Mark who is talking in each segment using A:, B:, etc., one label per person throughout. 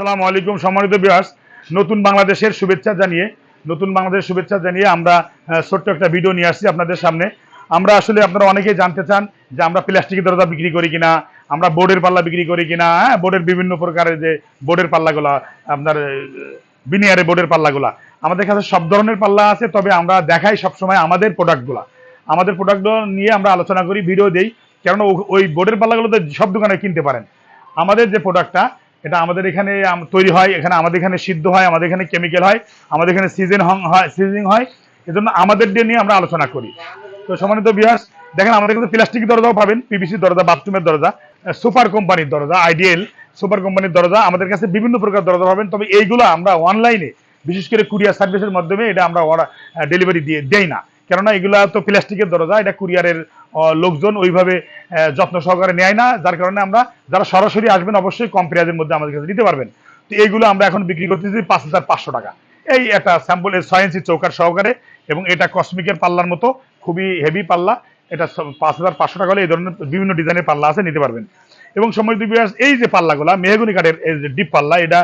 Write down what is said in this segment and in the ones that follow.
A: আসসালামু আলাইকুম সম্মানিত বিয়াস নতুন বাংলাদেশের শুভেচ্ছা জানিয়ে, নতুন বাংলাদেশের শুভেচ্ছা জানিয়ে আমরা ছোট্ট একটা ভিডিও নিয়ে আসছি আপনাদের সামনে। আমরা আসলে আপনারা অনেকেই জানতে চান যে আমরা প্লাস্টিকের দরজা বিক্রি করি কিনা, আমরা বোর্ডের পাল্লা বিক্রি করি কিনা হ্যাঁ বোর্ডের বিভিন্ন প্রকারের যে বোর্ডের পাল্লাগুলা, আপনার বিনিয়ারে বোর্ডের পাল্লাগুলা। আমাদের কাছে সব ধরনের পাল্লা আছে, তবে আমরা দেখাই সবসময় আমাদের প্রোডাক্টগুলা আমাদের প্রোডাক্টগুলো নিয়ে আমরা আলোচনা করি, ভিডিও দেই, কেননা ওই বোর্ডের পাল্লাগুলো তো সব দোকানে কিনতে পারেন। আমাদের যে প্রোডাক্টটা এটা আমাদের এখানে তৈরি হয়, এখানে আমাদের এখানে সিদ্ধ হয়, আমাদের এখানে কেমিক্যাল হয়, আমাদের এখানে সিজন হয় সিজনিং হয়, এজন্য আমাদের দিয়ে নিয়ে আমরা আলোচনা করি। তো সম্মানিত বিহাস দেখেন আমাদের কিন্তু প্লাস্টিক দরজাও পাবেন পিভিসি দরজা বাথরুমের দরজা সুপার কোম্পানির দরজা আইডিএল সুপার কোম্পানির দরজা, আমাদের কাছে বিভিন্ন প্রকার দরজা পাবেন, তবে এইগুলো আমরা অনলাইনে বিশেষ করে কুরিয়ার সার্ভিসের মাধ্যমে এটা আমরা ডেলিভারি দিয়ে, দেই না। কেননা এগুলা তো প্লাস্টিকের দরজা, এটা কুরিয়ারের লোকজন ওইভাবে যত্ন সহকারে নেয় না। যার কারণে আমরা যারা সরাসরি আসবেন, অবশ্যই কম প্রাইজের মধ্যে আমাদের কাছে নিতে পারবেন। তো এইগুলো আমরা এখন বিক্রি করতেছি পাঁচ হাজার পাঁচশো টাকা। এই একটা স্যাম্পল ছয় ইঞ্চি চৌকার সহকারে এবং এটা কসমিকের পাল্লার মতো, খুবই হেভি পাল্লা। এটা পাঁচ হাজার পাঁচশো টাকা হলে এই ধরনের বিভিন্ন ডিজাইনের পাল্লা আছে, নিতে পারবেন। এবং সময় বিয়াস, এই যে পাল্লাগুলা, মেহগুনি কাঠের এই যে ডিপ পাল্লা, এটা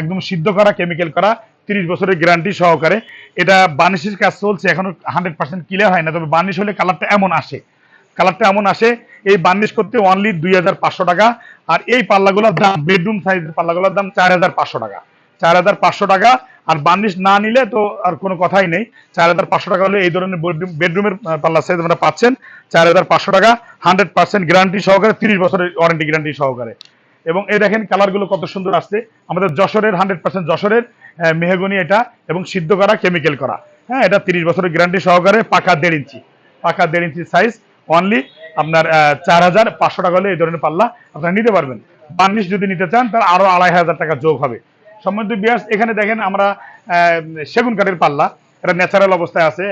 A: একদম সিদ্ধ করা কেমিক্যাল করা, তিরিশ বছরের গ্যারান্টি সহকারে। এটা বার্নিশের কাজ চলছে, এখনও হান্ড্রেড পার্সেন্ট ক্লিয়ার হয় না, তবে বার্নিশ হলে কালারটা এমন আসে। কালারটা এমন আসে, এই বার্নিশ করতে অনলি দুই হাজার পাঁচশো টাকা, আর এই পাল্লাগুলোর দাম বেডরুম সাইজের পাল্লাগুলোর দাম চার হাজার পাঁচশো টাকা। চার হাজার পাঁচশো টাকা, আর বার্নিশ না নিলে তো আর কোনো কথাই নেই। চার হাজার পাঁচশো টাকা হলে এই ধরনের বেডরুমের পাল্লা সাইজ আপনারা পাচ্ছেন। চার হাজার পাঁচশো টাকা হান্ড্রেড পার্সেন্ট গ্যারান্টি সহকারে, তিরিশ বছরের ওয়ারেন্টি গ্যারান্টি সহকারে। এবং এই দেখেন কালারগুলো কত সুন্দর আসছে। আমাদের যশোরের হান্ড্রেড পার্সেন্ট যশোরের মেহগনি এটা, এবং সিদ্ধ করা কেমিক্যাল করা। হ্যাঁ এটা তিরিশ বছরের গ্যারান্টি সহকারে, পাকা দেড় ইঞ্চি, পাকা দেড় ইঞ্চি সাইজ অনলি আপনার চার হাজার পাঁচশো টাকা হলে এই ধরনের পাল্লা আপনারা নিতে পারবেন। বার্নিশ যদি নিতে চান, তাহলে আরও আড়াই হাজার টাকা যোগ হবে। সম্বন্ধে বিয়াস এখানে দেখেন আমরা সেগুন কাঠের পাল্লা, এটা ন্যাচারাল অবস্থায় আছে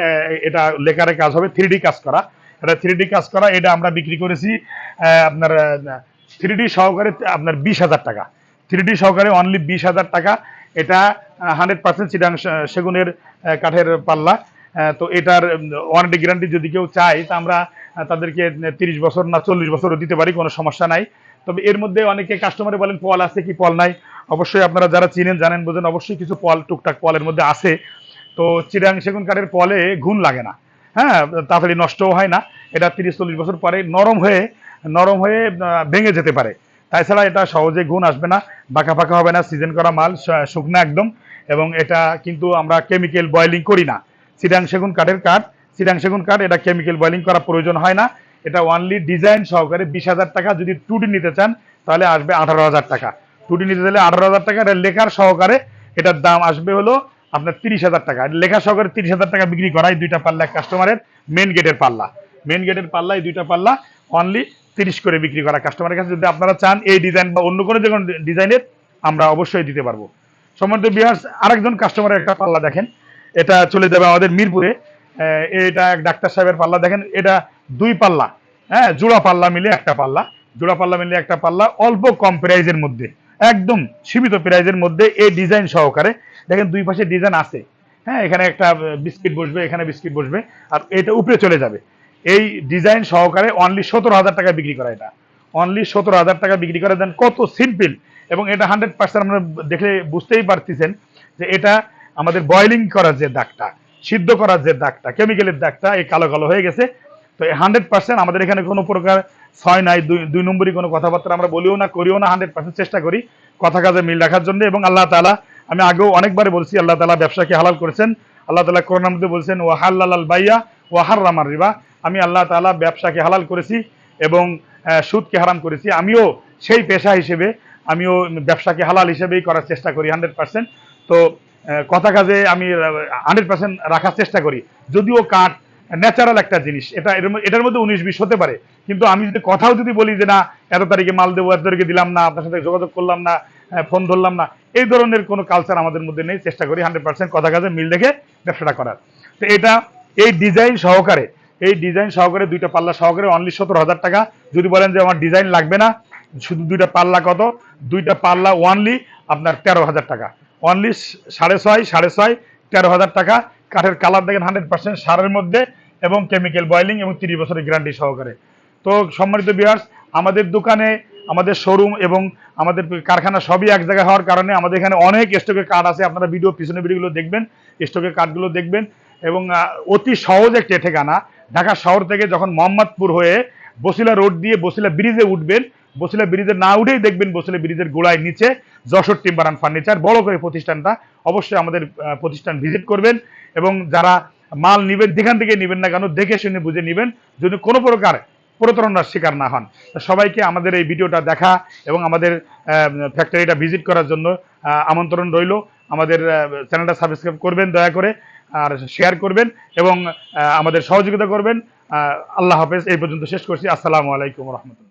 A: এটা লেকারে কাজ হবে থ্রি কাজ করা। এটা থ্রি কাজ করা, এটা আমরা বিক্রি করেছি আপনার থ্রি সহকারে আপনার বিশ হাজার টাকা। থ্রি সহকারে অনলি বিশ হাজার টাকা। এটা হান্ড্রেড পার্সেন্ট চিটাং সেগুনের কাঠের পাল্লা তো এটার ওয়ারেন্টি গ্যারান্টি যদি কেউ চায়, তা আমরা তাদেরকে তিরিশ বছর না চল্লিশ বছরও দিতে পারি, কোনো সমস্যা নাই। তবে এর মধ্যে অনেকে কাস্টমারে বলেন পল আছে কি? পল নাই। অবশ্যই আপনারা যারা চিনেন, জানেন, বোঝেন, অবশ্যই কিছু পল টুকটাক পলের মধ্যে আছে। তো চিরাং সেগুন কাঠের পলে ঘুণ লাগে না। হ্যাঁ তাড়াতাড়ি নষ্টও হয় না। এটা তিরিশ, চল্লিশ বছর পরে নরম হয়ে নরম হয়ে ভেঙে যেতে পারে। তাছাড়া এটা সহজে গুণ আসবে না, বাঁকা ফাঁকা হবে না সিজন করা মাল শুকনা একদম। এবং এটা কিন্তু আমরা কেমিক্যাল বয়েলিং করি না। চিরাং সেগুন কাঠের কাঠ চিরাং সেগুন কাঠ, এটা কেমিক্যাল বয়েলিং করা প্রয়োজন হয় না। এটা ওয়ানলি ডিজাইন সহকারে বিশ হাজার টাকা যদি টুডি নিতে চান, তাহলে আসবে আঠারো হাজার টাকা। টুডি নিতে চাইলে আঠারো হাজার টাকা, এটা লেখার সহকারে এটার দাম আসবে হলো আপনার তিরিশ হাজার টাকা। লেখা সহকারে তিরিশ হাজার টাকা বিক্রি করা এই দুইটা পাল্লা কাস্টমারের মেন গেটের পাল্লা। মেন গেটের পাল্লা এই দুইটা পাল্লা অনলি তিরিশ করে বিক্রি করা কাস্টমারের কাছে। যদি আপনারা চান এই ডিজাইন বা অন্য কোনো যে কোনো ডিজাইনের আমরা অবশ্যই দিতে পারব। সম্বন্ধে বিহার আরেকজন কাস্টমারের একটা পাল্লা দেখেন। এটা চলে যাবে আমাদের মিরপুরে। এটা এক ডাক্তার সাহেবের পাল্লা। দেখেন, এটা দুই পাল্লা। হ্যাঁ জোড়া পাল্লা মিলে একটা পাল্লা। জোড়া পাল্লা মিলে একটা পাল্লা, অল্প কম প্রাইজের মধ্যে। একদম সীমিত প্রাইজের মধ্যে এই ডিজাইন সহকারে। দেখেন, দুই পাশে ডিজাইন আছে। হ্যাঁ এখানে একটা বিস্কিট বসবে, এখানে বিস্কিট বসবে। আর এটা উপরে চলে যাবে। এই ডিজাইন সহকারে অনলি সতেরো হাজার টাকা বিক্রি করা এটা। অনলি সতেরো হাজার টাকা বিক্রি করে। দেন, কত সিম্পল এবং এটা হান্ড্রেড পার্সেন্ট আপনারা দেখলে বুঝতেই পারতেছেন যে এটা আমাদের বয়লিং করার যে দাগটা সিদ্ধ করার যে দাগটা কেমিক্যালের দাগটা, এই কালো কালো হয়ে গেছে। তো হান্ড্রেড পার্সেন্ট আমাদের এখানে কোনো প্রকার ছয় নাই, দুই দুই নম্বরই কোনো কথাবার্তা আমরা বলিও না, করিও না হান্ড্রেড পার্সেন্ট চেষ্টা করি কথা কাজে মিল রাখার জন্য। এবং আল্লাহ তালা আমি আগেও অনেকবারে বলছি, আল্লাহ তালা ব্যবসাকে হালাল করেছেন। আল্লাহ তালা করোনার মধ্যে বলছেন ও হাল্লাল বাইয়া ও হার্রামার রিবা। আমি আল্লাহ তালা ব্যবসাকে হালাল করেছি এবং সুদকে হারাম করেছি। আমিও সেই পেশা হিসেবে, আমিও ব্যবসাকে হালাল হিসেবেই করার চেষ্টা করি হান্ড্রেড পার্সেন্ট তো কথা কাজে আমি হান্ড্রেড পার্সেন্ট রাখার চেষ্টা করি। যদিও কাঠ ন্যাচারাল একটা জিনিস, এটা এটার মধ্যে উনিশ বিশ হতে পারে। কিন্তু আমি যদি কথাও যদি বলি যে না, এত তারিখে মাল দেবো, এত তারিখে দিলাম না, আপনার সাথে যোগাযোগ করলাম না ফোন ধরলাম না, এই ধরনের কোনো কালচার আমাদের মধ্যে নেই, চেষ্টা করি হান্ড্রেড পার্সেন্ট কথা কাজে মিল দেখে ব্যবসাটা করার। তো এটা এই ডিজাইন সহকারে, এই ডিজাইন সহকারে দুইটা পাল্লা সহকারে অনলি সতেরো হাজার টাকা। যদি বলেন যে আমার ডিজাইন লাগবে না, শুধু দুইটা পাল্লা কত? দুইটা পাল্লা ওয়ানলি আপনার তেরো হাজার টাকা। অনলি সাড়ে ছয় সাড়ে ছয়, তেরো হাজার টাকা। কাঠের কালার দেখেন হান্ড্রেড পার্সেন্ট সারের মধ্যে এবং কেমিক্যাল বয়েলিং এবং তিরিশ বছরের গ্যারান্টি সহকারে। তো সম্মানিত বিহার্স আমাদের দোকানে, আমাদের শোরুম এবং আমাদের কারখানা সবই এক জায়গায় হওয়ার কারণে আমাদের এখানে অনেক স্টকের কার্ড আছে। আপনারা ভিডিও পিছনে ভিডিওগুলো দেখবেন স্টকের কার্ডগুলো দেখবেন এবং অতি সহজ একটি ঠিকানা। ঢাকা শহর থেকে যখন মোহাম্মদপুর হয়ে বসিলা রোড দিয়ে বসিলা ব্রিজে উঠবেন বসিলা ব্রিজে না উঠেই দেখবেন বসিলা ব্রিজের গোড়ায় নিচে যশোর টিম্বার অ্যান্ড ফার্নিচার, বড় করে প্রতিষ্ঠানটা অবশ্যই আমাদের প্রতিষ্ঠান ভিজিট করবেন এবং যারা মাল নেবেন, যেখান থেকে নেবেন না কেন, দেখে শুনে বুঝে নেবেন যদি কোনো প্রকার প্রতারণার শিকার না হন। সবাইকে আমাদের এই ভিডিওটা দেখা এবং আমাদের ফ্যাক্টরিটা ভিজিট করার জন্য আমন্ত্রণ রইল। আমাদের চ্যানেলটা সাবস্ক্রাইব করবেন, দয়া করে, আর শেয়ার করবেন এবং আমাদের সহযোগিতা করবেন। আল্লাহ হাফেজ। এই পর্যন্ত শেষ করছি। আসসালামু আলাইকুম রহমতুল্লাহ।